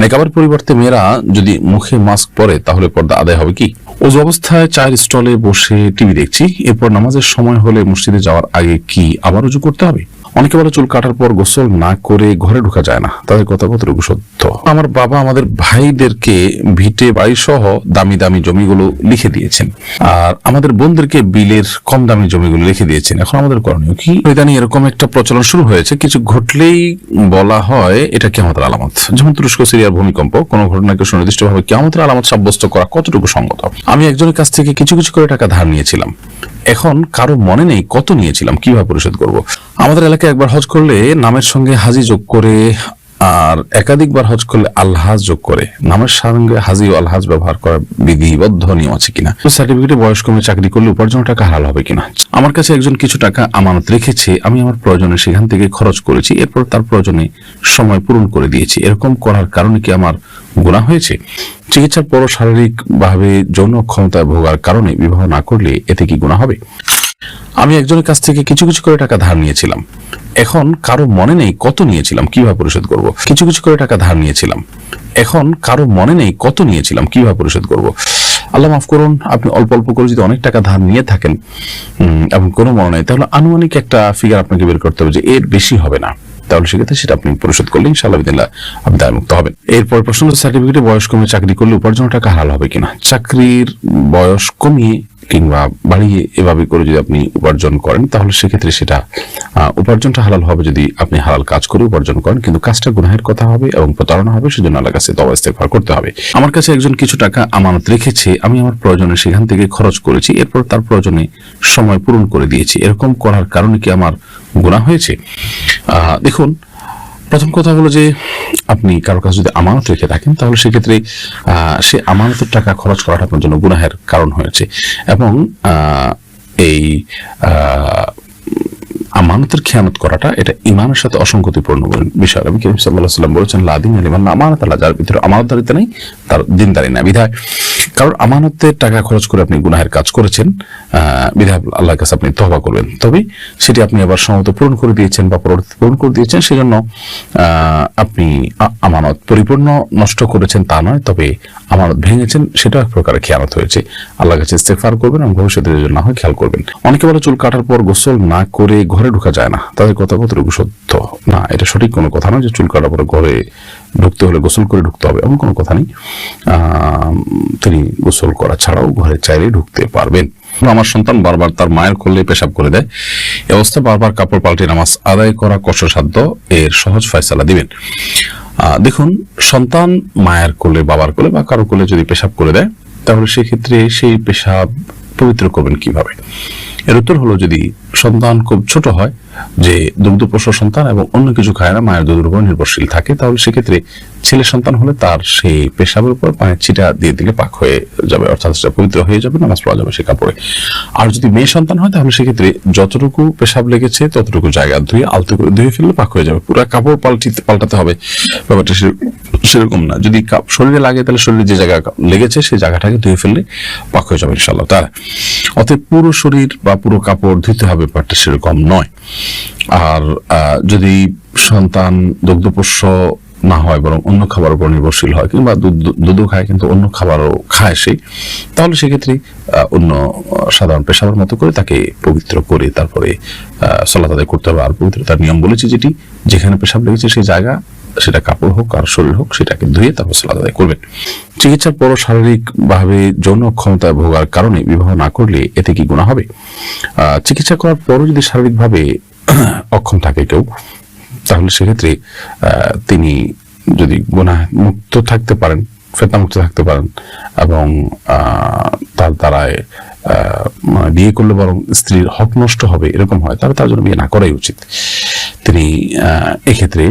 নেকাবার পরিবর্তে মেয়েরা যদি মুখে মাস্ক পরে, তাহলে পর্দা আদায় হবে কি? ওজ অবস্থায় চায়ের স্টলে বসে টিভি দেখছি। এরপর নামাজের সময় হলে মসজিদে যাওয়ার আগে কি আবার উজু করতে হবে? অনেকে বলে চুল কাটার পর গোসল না করে ঘরে ঢোকা যায় না। তাদের কথা কতটুকু সত্য? আমার বাবা আমাদের ভাইদেরকে ভিটে বাড়ি সহ দামি দামি জমিগুলো লিখে দিয়েছেন। আর আমাদের বোনদেরকে বিলের কম দামি জমিগুলো লিখে দিয়েছেন। এখন আমাদের করণীয় কি? ইদানি এরকম একটা প্রচলন শুরু হয়েছে। কিছু ঘটলেই বলা হয় এটা কেমতের আলামত। যেমন তুরস্ক, সিরিয়ার ভূমিকম্প, কোনো ঘটনাকে সুনির্দিষ্টভাবে কেমতের আলামত সাব্যস্ত করা কতটুকু সঙ্গত আমি একজনের কাছ থেকে কিছু কিছু করে টাকা ধার নিয়েছিলাম। এখন কারও মনে নেই কত নিয়েছিলাম কীভাবে পরিশোধ করব? আমাদের এলাকায় একবার হজ করলে নামের সঙ্গে হাজি যোগ করে আর একাধিকবার হজ করলে আলহাজ যোগ করে। নামের সঙ্গে হাজি ও আলহাজ ব্যবহার করার বিধিবদ্ধ নিয়ম আছে কিনা? সার্টিফিকেটে বয়স কমে চাকরি করলে উপার্জন টাকা হারাল হবে কিনা? আমার কাছে একজন কিছু টাকা আমানত রেখেছে, আমি আমার প্রয়োজনে সেখান থেকে খরচ করেছি, এরপর তার প্রয়োজনে সময় পূরণ করে দিয়েছি। এরকম করার কারণে কি আমার গুণা হয়েছে? চিকিৎসার পর শারীরিকভাবে যৌন ক্ষমতায় ভোগার কারণে বিবাহ না করলে এতে কি গুণা হবে? আমি একজনের কাছ থেকে কিছু কিছু করে টাকা ধার নিয়েছিলাম। এখন কারও মনে নেই কত নিয়েছিলাম, কীভাবে পরিশোধ করব? কিছু কিছু করে টাকা ধার নিয়েছিলাম। এখন কারও মনে নেই কত নিয়েছিলাম, কীভাবে পরিশোধ করব? আল্লাহ মাফ করুন, আপনি অল্প অল্প করে যদি অনেক টাকা ধার নিয়ে থাকেন এবং কোনো মনে নেই, তাহলে আনুমানিক একটা ফিগার আপনাকে বের করতে হবে যে এর বেশি হবে না। তাহলে সেক্ষেত্রে সেটা আপনি পরিশোধ করলে ইনশাআল্লাহ বিদিল্লাহ আপনি দায়মুক্ত হবেন। এরপর প্রশ্ন সার্টিফিকেটে বয়স কমে, চাকরি করলে উপার্জন টাকা হারাল হবে কিনা? চাকরির বয়স কমিয়ে কিংবা বাড়িয়ে এভাবে করে যদি আপনি উপার্জন করেন, তাহলে সেক্ষেত্রে সেটা উপার্জনটা হালাল হবে যদি আপনি হালাল কাজ করে উপার্জন করেন। কিন্তু কাজটা গুনাহের কথা হবে এবং প্রতারণা হবে, সেজন্য আল্লাহ কাছে তবা ইস্তেগফার করতে হবে। আমার কাছে একজন কিছু টাকা আমানত রেখেছে, আমি আমার প্রয়োজনে সেখান থেকে খরচ করেছি, এরপর তার প্রয়োজনে সময় পূরণ করে দিয়েছি। এরকম করার কারণে কি আমার গুণা হয়েছে? দেখুন, প্রথম কথা হলো যে আপনি কারোর কাছে যদি আমানত রেখে থাকেন, তাহলে সেক্ষেত্রে সে আমানতের টাকা খরচ করাটা আপনার জন্য গুনাহের কারণ হয়েছে। এবং এই আমানতের খেয়ানত করাটা এটা ইমানের সাথে অসংগতিপূর্ণ বিষয়। আমি কিরম সাল্লাহ সাল্লাম বলেছেন লাদিন আলিমান আমানত আল্লাহ, যার ভিতরে আমানতদারিতা নেই, তার দিনদারি না বিধায় কারণ আমানতের টাকা খরচ করে আপনি গুনাহের কাজ করেছেন বিধায় আল্লাহর কাছে আপনি তহবা করবেন। তবে সেটি আপনি আবার সমত পূরণ করে দিয়েছেন বা পরবর্তী পূরণ করে দিয়েছেন সেজন্য আপনি আমানত পরিপূর্ণ নষ্ট করেছেন তা নয় তবে আমানত ভেঙেছেন সেটা এক প্রকার খেয়ানত হয়েছে। আল্লাহর কাছে ইস্তেফার করবেন এবং ভবিষ্যতের জন্য না হয় খেয়াল করবেন। অনেকে বলে চুল কাটার পর গোসল না করে ঘরে ঢোকা যায় না। তাদের কথা কতটুকু সত্য? না এটা সঠিক কোনো কথা নয় যে চুল কাটার পর ঘরে ঢুকতে হলে গোসল করে ঢুকতে হবে এমন কোনো কথা নেই। আহ, তিনি গোসল করা ছাড়াও ঘরে চাইলে ঢুকতে পারবেন। আমার সন্তান বারবার তার মায়ের কোলে পেশাব করে দেয়। এ অবস্থায় বারবার কাপড় পাল্টে নামাজ আদায় করা কষ্টসাধ্য এর সহজ ফয়সালা দিবেন। দেখুন, সন্তান মায়ের কোলে, বাবার কোলে বা কারও কোলে যদি পেশাব করে দেয়, তাহলে সেক্ষেত্রে সেই পেশাব পবিত্র করবেন কীভাবে? এর উত্তর হলো যদি সন্তান খুব ছোট হয়, যে দুগ্ধপোষ্য সন্তান এবং অন্য কিছু খায় না, মায়ের দুধের উপর নির্ভরশীল থাকে, তাহলে সেক্ষেত্রে ছেলে সন্তান হলে তার সেই পেশাবের উপর পায়ের ছিটা দিয়ে দিলে পাক হয়ে যাবে, অর্থাৎ সেটা পবিত্র হয়ে যাবে, নামাজ পড়া যাবে সে কাপড়ে। আর যদি মেয়ে সন্তান হয়, তাহলে সেক্ষেত্রে যতটুকু পেশাব লেগেছে, ততটুকু জায়গা ধুয়ে, আলতো করে ধুয়ে ফেললে পাক হয়ে যাবে। পুরো কাপড় পাল্টিতে পাল্টাতে হবে, ব্যাপারটা সেরকম না। যদি শরীরে লাগে, তাহলে শরীরে যে জায়গা লেগেছে, সেই জায়গাটাকে ধুয়ে ফেললে পাক হয়ে যাবে ইনশাল্লাহ তার, অতএব পুরো শরীর বা পুরো কাপড় ধুতে হবে। ব্যাপারটা সেরকম নয়। আর যদি সন্তান দুগ্ধপোষ্য না হয় বরং অন্য খাবার উপর নির্ভরশীল হয় কিংবা দুধ, দুধও খায় কিন্তু অন্য খাবারও খায় সে, তাহলে সেক্ষেত্রে অন্য সাধারণ পেশাবার মতো করে তাকে পবিত্র করে তারপরে সলাত আদায় করতে হবে। আর পবিত্রতার নিয়ম বলেছে যেটি, যেখানে পেশাব লেগেছে সেই জায়গা সেটা কাপড় হোক আর শরীর হোক সেটাকে ধুয়ে তারপর সালাদ আদায় করবেন। চিকিৎসার পর শারীরিক ভাবে যৌন ক্ষমতায় ভোগার কারণে বিবাহ না করলে এতে কি গুণা হবে? চিকিৎসা করার পরও যদি শারীরিকভাবে অক্ষম থাকে কেউ, তাহলে সেক্ষেত্রে তিনি যদি গুণা মুক্ত থাকতে পারেন ফেতনা মুক্ত থাকতে পারেন এবং তার দ্বারায় মানে বিয়ে করলে বরং স্ত্রীর হক নষ্ট হবে, এরকম হয়, তাহলে তার জন্য বিয়ে না করাই উচিত। তিনি এক্ষেত্রে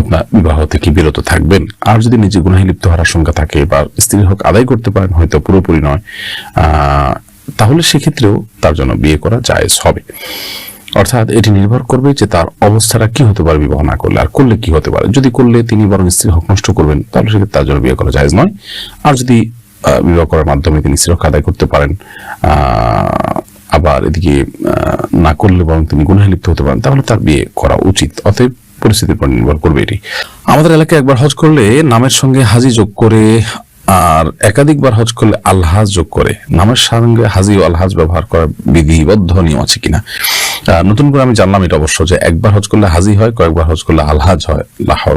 আপনার বিবাহ থেকে বিরত থাকবেন? আর যদি নিজে গুনাহে লিপ্ত হওয়ার আশঙ্কা থাকে বা স্ত্রীর হক আদায় করতে পারেন, হয়তো পুরোপুরি নয় তাহলে সেক্ষেত্রেও তার জন্য বিয়ে করা জায়েজ হবে। অর্থাৎ এটি নির্ভর করবে যে তার অবস্থাটা কি হতে পারে বিবাহ না করলে, আর করলে কি হতে পারে। যদি করলে তিনি বরং স্ত্রীর হক নষ্ট করবেন, তাহলে সেক্ষেত্রে তার জন্য বিয়ে করা জায়েজ নয়। আর যদি বিবাহ করার মাধ্যমে তিনি স্ত্রীর হক আদায় করতে পারেন আবার এদিকে না করলে বরং তিনি গুনাহে লিপ্ত হতে পারেন, তাহলে তার বিয়ে করা উচিত। অতএব পরিস্থিতির উপর নির্ভর করবে এটি। আমাদের এলাকায় একবার হজ করলে নামের সঙ্গে হাজি যোগ করে আর একাধিকবার হজ করলে আলহাজ যোগ করে। নামের সঙ্গে হাজি ও আলহাজ ব্যবহার করার বিধিবদ্ধ নিয়ম আছে কিনা? নতুন করে আমি জানলাম এটা অবশ্য যে একবার হজ করলে হাজি হয়, কয়েকবার হজ করলে আলহাজ হয়। লাহর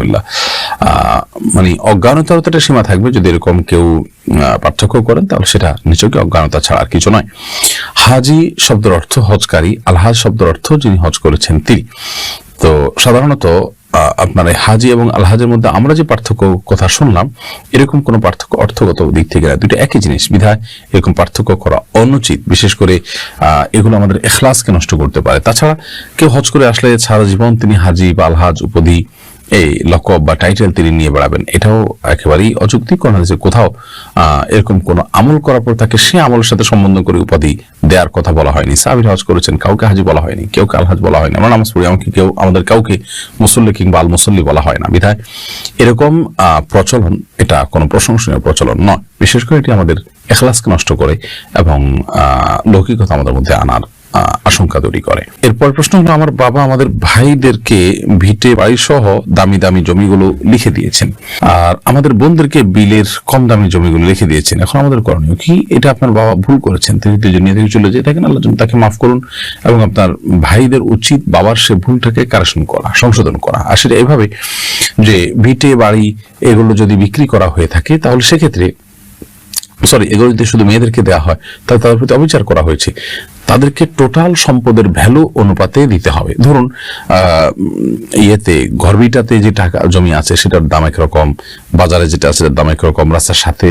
বিল্লাহ। মানে অজ্ঞানতার তো একটা সীমা থাকবে। যদি এরকম কেউ পার্থক্য করেন, তাহলে সেটা নিচকে অজ্ঞানতা ছাড়া আর কিছু নয়। হাজি শব্দের অর্থ হজকারী, আলহাজ শব্দের অর্থ যিনি হজ করেছেন তিনি। তো সাধারণত আপনার হাজি এবং আলহাজের মধ্যে আমরা যে পার্থক্য কথা শুনলাম, এরকম কোনো পার্থক্য অর্থগত দিক থেকে না। দুটো একই জিনিস, বিধায় এরকম পার্থক্য করা অনুচিত। বিশেষ করে এগুলো আমাদের এখলাসকে নষ্ট করতে পারে। তাছাড়া কেউ হজ করে আসলে সারা জীবন তিনি হাজি বা আলহাজ উপাধি এই লকব বা টাইটেল তিনি নিয়ে বেড়াবেন। এটাও একেবারেই অযৌক্তিক কোন হাদিসে কোথাও এরকম কোন আমল করার পর তাকে সে আমলের সাথে সম্বন্ধ করে উপাধি দেওয়ার কথা বলা হয়নি। সাবির হজ করেছেন, কাউকে হাজি বলা হয়নি, কেউ আলহাজ বলা হয়নি। আমরা নামাজ পড়ি আমাকে কেউ আমাদের কাউকে মুসল্লি কিংবা আল মুসল্লি বলা হয় না। বিধায় এরকম প্রচলন, এটা কোনো প্রশংসনীয় প্রচলন নয়। বিশেষ করে এটি আমাদের এখলাসকে নষ্ট করে এবং লৌকিকতা আমাদের মধ্যে আনার আশঙ্কা তৈরি করে। এরপর প্রশ্ন হলো আমার বাবা আমাদের ভাইদেরকে ভিটে বাড়ি সহ দামি দামি জমিগুলো লিখে দিয়েছেন। আর আমাদের বোনদেরকে বিলের কম দামি জমিগুলো লিখে দিয়েছেন। এখন আমাদের করণীয় কি? এটা আপনার বাবা ভুল করেছেন। তিনি যদি দুনিয়া থেকে চলে যেতে থাকেন। আল্লাহ তাকে মাফ করুন এবং আপনার ভাইদের উচিত বাবার সে ভুলটাকে কারেকশন করা, সংশোধন করা। আর সেটা এভাবে যে ভিটে বাড়ি এগুলো যদি বিক্রি করা হয়ে থাকে, তাহলে সেক্ষেত্রে সরি, এগুলো যদি শুধু মেয়েদেরকে দেওয়া হয়, তাহলে তাদের প্রতি অবিচার করা হয়েছে। তাদেরকে টোটাল সম্পদের ভ্যালু অনুপাতে দিতে হবে। ধরুন ইয়েতে, ঘরবিটাতে যে টাকা জমি আছে, সেটার দাম একরকম, বাজারে যেটা আছে দাম একরকম, রাস্তার সাথে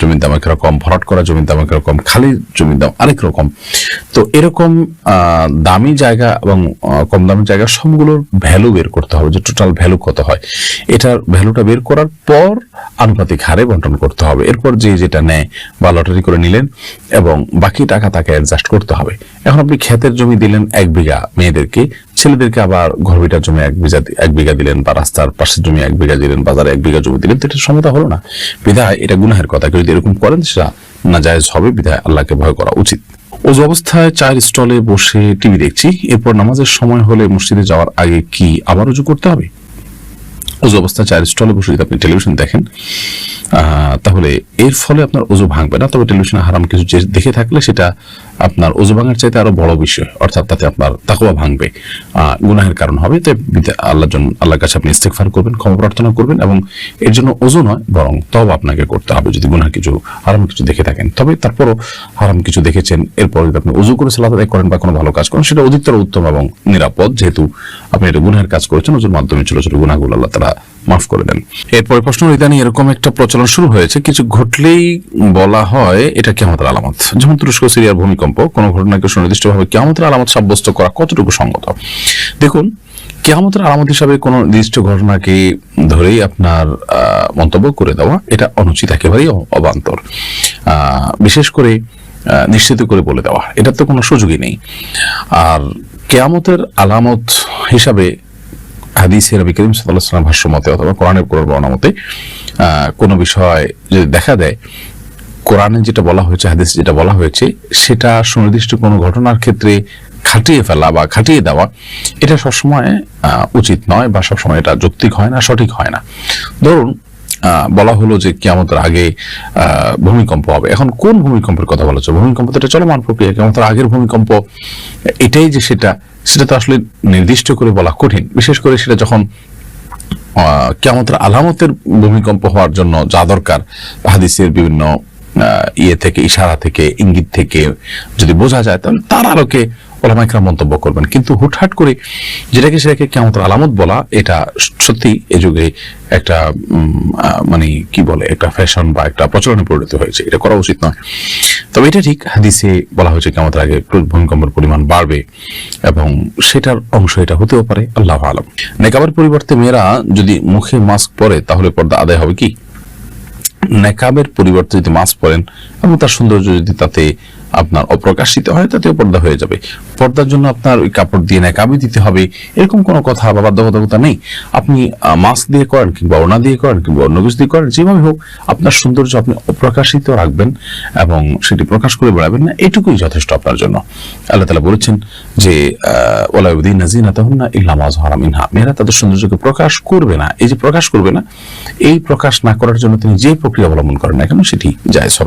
জমির দাম একরকম, ভরাট করা জমির দাম একরকম, খালি জমির দাম আরেক রকম। তো এরকম দামি জায়গা এবং কম দামি জায়গা সবগুলোর ভ্যালু বের করতে হবে, যে টোটাল ভ্যালু কত হয়। এটার ভ্যালুটা বের করার পর আনুপাতিক হারে বন্টন করতে হবে। এরপর যে যেটা নেয় বা লটারি করে নিলেন এবং বাকি টাকা তাকে অ্যাডজাস্ট করতে হবে। এখন আপনি ক্ষেতের জমি দিলেন এক বিঘা, মেয়েদেরকে। ছেলেদেরকে আবার ঘরবিটার জমি এক বিঘা এক বিঘা দিলেন বা রাস্তার পাশের জমি এক বিঘা দিলেন, বাজারে এক বিঘা জমি দিলেন। তো এটা সমতা হলো না। বিধায় এটা গুনাহের কথা। কেউ যদি এরকম করেন, সেটা না জায়েজ হবে। বিধায় আল্লাহকে ভয় করা উচিত। ওজু অবস্থায় চায়ের স্টলে বসে টিভি দেখছি। এরপর নামাজের সময় হলে মসজিদে যাওয়ার আগে কি আবার উজু করতে হবে? ওজু অবস্থায় চায়ের স্টলে বসে যদি আপনি টেলিভিশন দেখেন তাহলে এর ফলে আপনার ওজু ভাঙবে না। তবে টেলিভিশনে হারাম কিছু যে দেখে থাকলে সেটা আপনার ওজু ভাঙার চাইতে আরও বড় বিষয়। অর্থাৎ তাতে আপনার তাকওয়া ভাঙবে। গুনাহের কারণ হবে। তাই আল্লাহ জন আল্লাহর কাছে আপনি ইস্তেগফার করবেন, ক্ষমা প্রার্থনা করবেন এবং এর জন্য ওজু নয়, বরং তবে আপনাকে করতে হবে যদি গুনাহ কিছু হারাম কিছু দেখে থাকেন। তবে তারপরও হারাম কিছু দেখেছেন, এরপর যদি আপনি ওজু করে সালাত আদায় করেন বা কোনো ভালো কাজ করেন, সেটা অধিকতর উত্তম এবং নিরাপদ। যেহেতু আপনি এটা গুনাহের কাজ করেছেন ওজুর মাধ্যমে ছোট ছোট গুনাহগুলো আল্লাহ তারা মাফ করে দেন। এরপরে প্রশ্ন ইদানি এরকম একটা প্রচলন শুরু হয়েছে, কিছু ঘটলেই বলা হয় এটা কেমতের আলামত। যেমন তুরস্ক, সিরিয়ার ভূমিকম্প, কোন ঘটনাকে সুনির্দিষ্টভাবে কেমতের আলামত সাব্যস্ত করা কতটুকু সঙ্গত? দেখুন, কেয়ামতের আলামত হিসাবে কোন নির্দিষ্ট ঘটনাকে ধরেই আপনার মন্তব্য করে দেওয়া এটা অনুচিত, একেবারেই অবান্তর। বিশেষ করে নিশ্চিত করে বলে দেওয়া, এটার তো কোনো সুযোগই নেই। আর কেয়ামতের আলামত হিসাবে হাদিসে নবী করিম সাল্লাহাম ভাষ্য মতে অথবা কোরআনের কোরআন বর্ণনা মতে কোনো বিষয় যদি দেখা দেয়, কোরআনে যেটা বলা হয়েছে, হাদিসে যেটা বলা হয়েছে, সেটা সুনির্দিষ্ট কোনো ঘটনার ক্ষেত্রে খাটিয়ে ফেলা বা খাটিয়ে দেওয়া, এটা সবসময় উচিত নয় বা সবসময় এটা যৌক্তিক হয় না, সঠিক হয় না। ধরুন বলা হলো যে কেমতের আগে ভূমিকম্প হবে। এখন কোন ভূমিকম্পের কথা বলা ভূমিকম্প তো এটা চলমান প্রক্রিয়া কেমতের আগের ভূমিকম্প, এটাই যে সেটা সেটা তো আসলে নির্দিষ্ট করে বলা কঠিন। বিশেষ করে সেটা যখন কেমতের আলামতের ভূমিকম্প হওয়ার জন্য যা দরকার, হাদিসের বিভিন্ন ইয়ে থেকে, ইশারা থেকে, ইঙ্গিত থেকে যদি বোঝা যায় তাহলে তার আলোকে ওলামাইকরা মন্তব্য করবেন। কিন্তু হুটহাট করে যেটাকে সেটাকে কেমন আলামত বলা, এটা সত্যি এ যুগে একটা মানে কি বলে, একটা ফ্যাশন বা একটা প্রচলনে পরিণত হয়েছে। এটা করা উচিত নয়। তবে এটা ঠিক, হাদিসে বলা হয়েছে কেমন আগে ভূমিকম্পের পরিমাণ বাড়বে এবং সেটার অংশ এটা হতেও পারে, আল্লাহ আলম। নেকাবের পরিবর্তে মেয়েরা যদি মুখে মাস্ক পরে, তাহলে পর্দা আদায় হবে কি? নেকাবের পরিবর্তে যদি মাস্ক পরেন এবং তার সৌন্দর্য যদি তাতে আপনার অপ্রকাশিত হয়, তাতেও পর্দা হয়ে যাবে। পর্দার জন্য আপনার ওই কাপড় দিয়ে নাকাবি দিতে হবে। এরকম কোনো কথা বা বাধ্যবাধকতা নেই। আপনি মাস্ক দিয়ে করেন কিংবা ওনা দিয়ে করেন কিংবা অন্য কিছু দিয়ে করেন, যেভাবে হোক, আপনার সৌন্দর্য আপনি অপ্রকাশিত রাখবেন এবং সেটি প্রকাশ করে বেড়াবেন না। এটুকুই যথেষ্ট আপনার জন্য। আল্লাহ তালা বলেছেন যে ওলাউদ্দিন নাজিনা তখন না ইল্লাম আজহারা মিনহা। মেয়েরা তাদের সৌন্দর্যকে প্রকাশ করবে না। এই যে প্রকাশ করবে না, এই প্রকাশ না করার জন্য তিনি যে প্রক্রিয়া অবলম্বন করেন না কেন, সেটি জায়জ হবে।